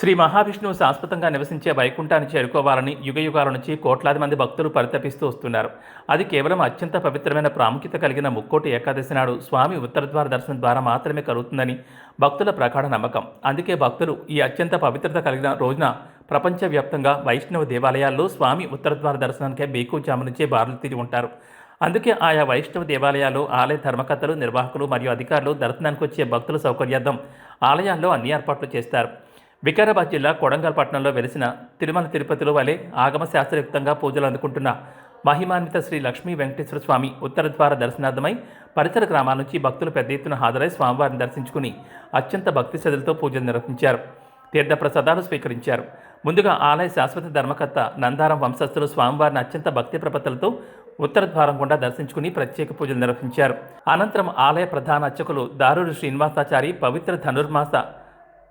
శ్రీ మహావిష్ణువు శాశ్వతంగా నివసించే వైకుంఠాన్ని చేరుకోవాలని యుగయుగాల నుంచి కోట్లాది మంది భక్తులు పరితపిస్తూ వస్తున్నారు. అది కేవలం అత్యంత పవిత్రమైన ప్రాముఖ్యత కలిగిన ముక్కోటి ఏకాదశి నాడు స్వామి ఉత్తరద్వార దర్శనం ద్వారా మాత్రమే కలుగుతుందని భక్తుల ప్రగాఢ నమ్మకం. అందుకే భక్తులు ఈ అత్యంత పవిత్రత కలిగిన రోజున ప్రపంచవ్యాప్తంగా వైష్ణవ దేవాలయాల్లో స్వామి ఉత్తరద్వార దర్శనానికే బేకుజాము నుంచే బారులు తీరి ఉంటారు. అందుకే ఆయా వైష్ణవ దేవాలయాలు ఆలయ ధర్మకర్తలు నిర్వాహకులు మరియు అధికారులు దర్శనానికి వచ్చే భక్తుల సౌకర్యార్థం ఆలయాల్లో అన్ని ఏర్పాట్లు చేస్తారు. వికారాబాద్ జిల్లా కొడంగల్ పట్టణంలో వెలిసిన తిరుమల తిరుపతిలో వలె ఆగమ శాస్త్రయుక్తంగా పూజలు అందుకుంటున్న మహిమాన్విత శ్రీ లక్ష్మీ వెంకటేశ్వర స్వామి ఉత్తర ద్వార దర్శనార్థమై పరిసర గ్రామాల నుంచి భక్తులు పెద్ద ఎత్తున హాజరై స్వామివారిని దర్శించుకుని అత్యంత భక్తి శ్రద్ధలతో పూజలు నిర్వహించారు. తీర్థప్రసాదాలు స్వీకరించారు. ముందుగా ఆలయ శాశ్వత ధర్మకర్త నందారం వంశస్థులు స్వామివారిని అత్యంత భక్తి ప్రపత్తులతో ఉత్తర ద్వారం గుండా దర్శించుకుని ప్రత్యేక పూజలు నిర్వహించారు. అనంతరం ఆలయ ప్రధాన అర్చకులు దారుడు శ్రీనివాసాచారి పవిత్ర ధనుర్మాస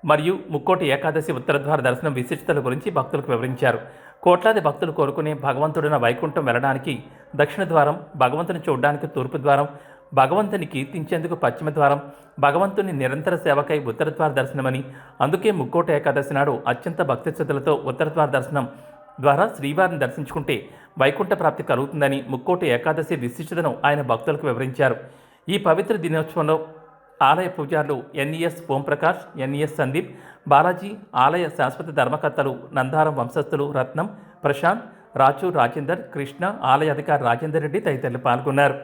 మరియు ముక్కోటి ఏకాదశి ఉత్తరద్వార దర్శనం విశిష్టతల గురించి భక్తులకు వివరించారు. కోట్లాది భక్తులు కోరుకునే భగవంతుడిన వైకుంఠం వెళ్ళడానికి దక్షిణ ద్వారం భగవంతుని చూడడానికి తూర్పు ద్వారం భగవంతుని కీర్తించేందుకు పశ్చిమ ద్వారం భగవంతుని నిరంతర సేవకై ఉత్తరద్వార దర్శనమని అందుకే ముక్కోటి ఏకాదశి నాడు అత్యంత భక్తి శ్రద్ధలతో ఉత్తరద్వార దర్శనం ద్వారా శ్రీవారిని దర్శించుకుంటే వైకుంఠ ప్రాప్తి కలుగుతుందని ముక్కోటి ఏకాదశి విశిష్టతను ఆయన భక్తులకు వివరించారు. ఈ పవిత్ర దినోత్సవంలో ఆలయ పూజారులు ఎన్ఈఎస్ ఓంప్రకాష్ ఎన్ఈఎస్ సందీప్ బాలాజీ ఆలయ శాశ్వత ధర్మకర్తలు నందారం వంశస్థులు రత్నం ప్రశాంత్ రాచు రాజేందర్ కృష్ణ ఆలయ అధికారి రాజేందర్ రెడ్డి తదితరులు పాల్గొన్నారు.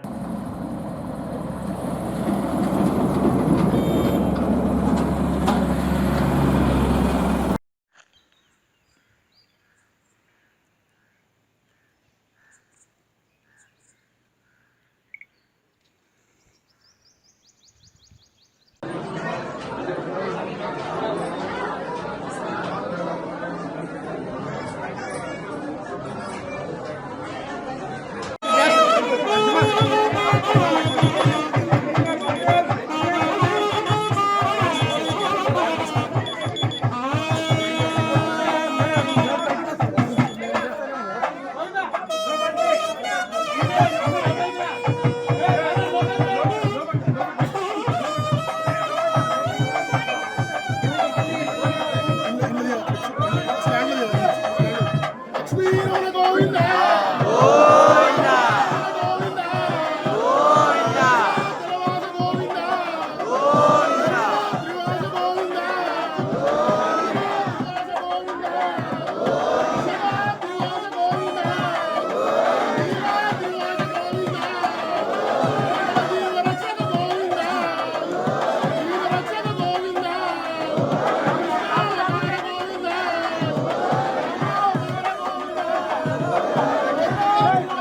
Thank you.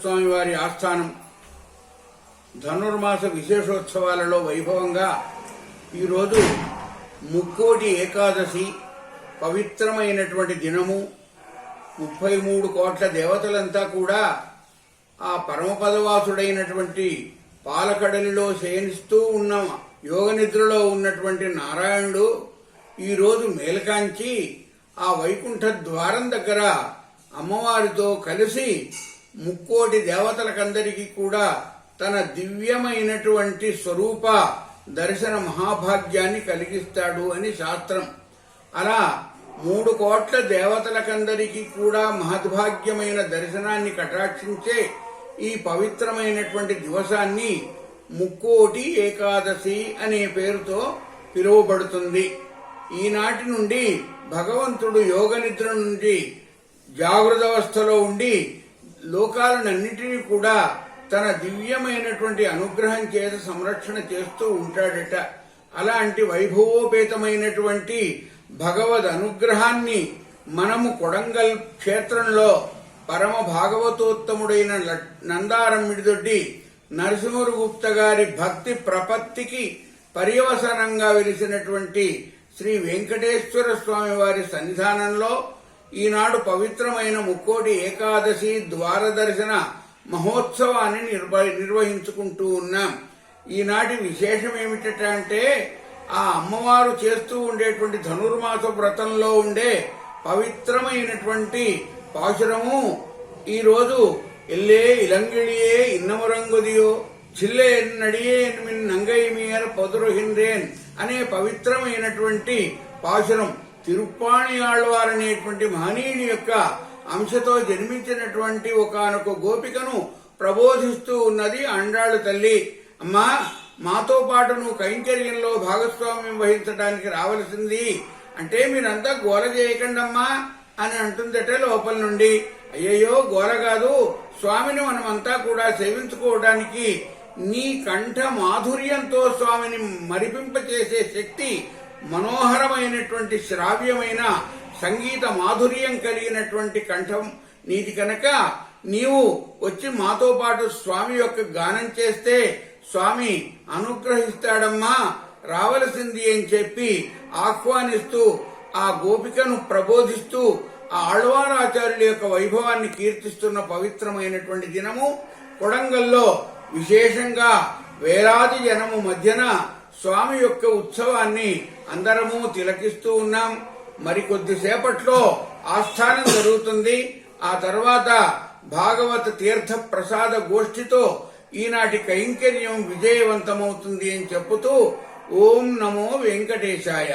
వెంకటేశ్వర స్వామి వారి ఆస్థానం ధనుర్మాస విశేషోత్సవాలలో వైభవంగా ఈరోజు ముక్కోటి ఏకాదశి పవిత్రమైనటువంటి దినము. ముప్పై మూడు కోట్ల దేవతలంతా కూడా ఆ పరమపదవాసుడైనటువంటి పాలకడలిలో శయనిస్తూ ఉన్న యోగ నిద్రలో ఉన్నటువంటి నారాయణుడు ఈరోజు మేల్కాంచి ఆ వైకుంఠ ద్వారం దగ్గర అమ్మవారితో కలిసి ముక్కోటి దేవతలకందరికీ కూడా తన దివ్యమైనటువంటి స్వరూప దర్శన మహాభాగ్యాన్ని కలిగిస్తాడు అని శాస్త్రం. అలా మూడు కోట్ల దేవతలకందరికీ కూడా మహద్భాగ్యమైన దర్శనాన్ని కటాక్షించే ఈ పవిత్రమైనటువంటి దివసాన్ని ముక్కోటి ఏకాదశి అనే పేరుతో పిలువబడుతుంది. ఈనాటి నుండి భగవంతుడు యోగ నిద్ర నుండి జాగృతావస్థలో ఉండి లోకాలనన్నిటినీ కూడా తన దివ్యమైనటువంటి అనుగ్రహం చేత సంరక్షణ చేస్తూ ఉంటాడట. అలాంటి వైభవోపేతమైనటువంటి భగవద్ అనుగ్రహాన్ని మనము కొడంగల్ క్షేత్రంలో పరమ భాగవతోత్తముడైన నందారమ్మిడిదొడ్డి నందారం గుప్త గారి భక్తి ప్రపత్తికి పర్యవసనంగా వెలిసినటువంటి శ్రీ వెంకటేశ్వర స్వామి వారి సన్నిధానంలో ఈనాడు పవిత్రమైన ముక్కోటి ఏకాదశి ద్వారదర్శన మహోత్సవాన్ని నిర్వ- నిర్వహించుకుంటూ ఉన్నాం. ఈనాటి విశేషం ఏమిటంటే అంటే ఆ అమ్మవారు చేస్తూ ఉండేటువంటి ధనుర్మాస వ్రతంలో ఉండే పవిత్రమైనటువంటి పాశురము ఈరోజు ఎల్లే ఇలంగిళియే ఇన్నమురంగుదియో చిల్లే నడియే మిన్ నంగై మీర పొదురుహిందేన్ అనే పవిత్రమైనటువంటి పాశురం తిరుప్పాణి ఆళ్వార్ అనేటువంటి మహనీయుని యొక్క అంశతో జన్మించినటువంటి ఒకనొక గోపికను ప్రబోధిస్తూ ఉన్నది అండాళ్ళు తల్లి. అమ్మా మాతో పాటు నువ్వు కైంకర్యంలో భాగస్వామ్యం వహించడానికి రావలసింది. అంటే మీరంతా గోల చేయకండమ్మా అని అంటుందట లోపల నుండి. అయ్యయ్యో గోల కాదు. స్వామిని మనమంతా కూడా సేవించుకోవడానికి నీ కంఠ మాధుర్యంతో స్వామిని మరిపింపచేసే శక్తి మనోహరమైనటువంటి శ్రావ్యమైన సంగీత మాధుర్యం కలిగినటువంటి కంఠం నీది కనుక. నీవు వచ్చి మాతో పాటు స్వామి యొక్క గానం చేస్తే స్వామి అనుగ్రహిస్తాడమ్మా. రావలసింది అని చెప్పి ఆహ్వానిస్తూ ఆ గోపికను ప్రబోధిస్తూ ఆ ఆళ్వారాచార్యుల యొక్క వైభవాన్ని కీర్తిస్తున్న పవిత్రమైనటువంటి దినము. కొడంగల్లో విశేషంగా వేలాది జనము మధ్యన స్వామి యొక్క ఉత్సవాన్ని అందరము తిలకిస్తూ ఉన్నాం. మరికొద్దిసేపట్లో ఆస్థానం జరుగుతుంది. ఆ తర్వాత భాగవత తీర్థ ప్రసాద గోష్ఠితో ఈనాటి కైంకర్యం విజయవంతమవుతుంది అని చెప్పుతూ ఓం నమో వెంకటేశాయ.